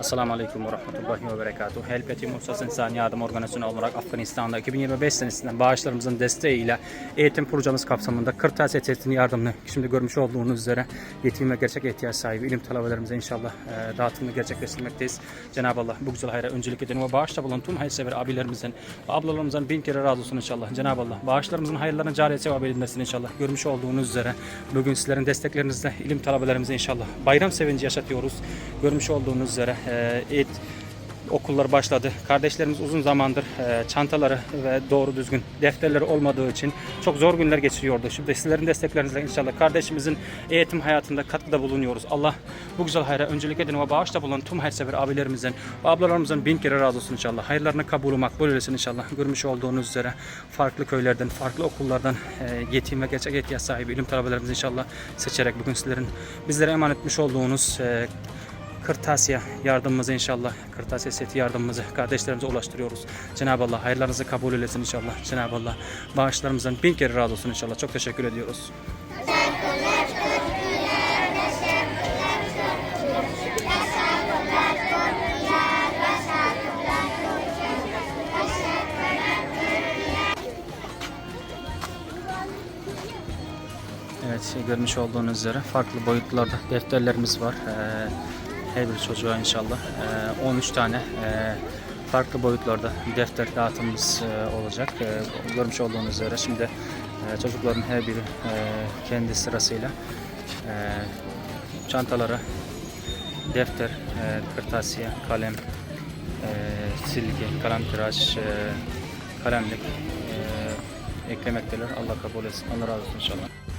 Assalamu alaikum ve rahmetullahi ve berekatuhu. Help Etim Uluslararası İnsan Yardım Organizasyonu olarak Afganistan'da 2025 senesinden bağışlarımızın desteğiyle eğitim projemiz kapsamında kırtasiye testinin yardımını şimdi görmüş olduğunuz üzere yetim ve gerçek ihtiyaç sahibi ilim talebelerimize inşallah e, dağıtımını gerçekleştirmekteyiz. Cenab-ı Allah bu güzel hayra öncülük edin ve bağışta bulunan tüm hayırsever abilerimizin ve ablalarımızın bin kere razı olsun inşallah. Cenab-ı Allah bağışlarımızın hayırlarını cari sevap edilmesini inşallah. Görmüş olduğunuz üzere bugün sizlerin desteklerinizle ilim talebelerimize inşallah bayram sevinci yaşatıyoruz. Görmüş olduğunuz üzere eğit okullar başladı. Kardeşlerimiz uzun zamandır e, çantaları ve doğru düzgün defterleri olmadığı için çok zor günler geçiriyordu. Şimdi sizlerin desteklerinizle inşallah kardeşimizin eğitim hayatında katkıda bulunuyoruz. Allah bu güzel hayra öncülük edin ve bağışta bulunan tüm hayırsever abilerimizin ve ablalarımızın bin kere razı olsun inşallah. Hayırlarına kabulü makbul eylesin inşallah. Görmüş olduğunuz üzere farklı köylerden, farklı okullardan e, yetim ve gerçek ihtiyaç sahibi ilim talebelerimizi inşallah seçerek bugün sizlerin bizlere emanet etmiş olduğunuz e, kırtasiye yardımımızı inşallah, kırtasiye seti yardımımızı kardeşlerimize ulaştırıyoruz. Cenab-ı Allah hayırlarınızı kabul eylesin inşallah. Cenab-ı Allah bağışlarımızdan bin kere razı olsun inşallah. Çok teşekkür ediyoruz. Evet görmüş olduğunuz üzere farklı boyutlarda defterlerimiz var. Ee, her bir çocuğa inşallah ee, 13 tane ee, farklı boyutlarda defter dağıtımımız ee, olacak. Görmüş olduğunuz üzere şimdi çocukların her biri kendi sırasıyla çantalara defter, kırtasiye, kalem, silgi, kalem tıraş, kalemlik eklemekteler. Allah kabul etsin. Allah razı olsun inşallah.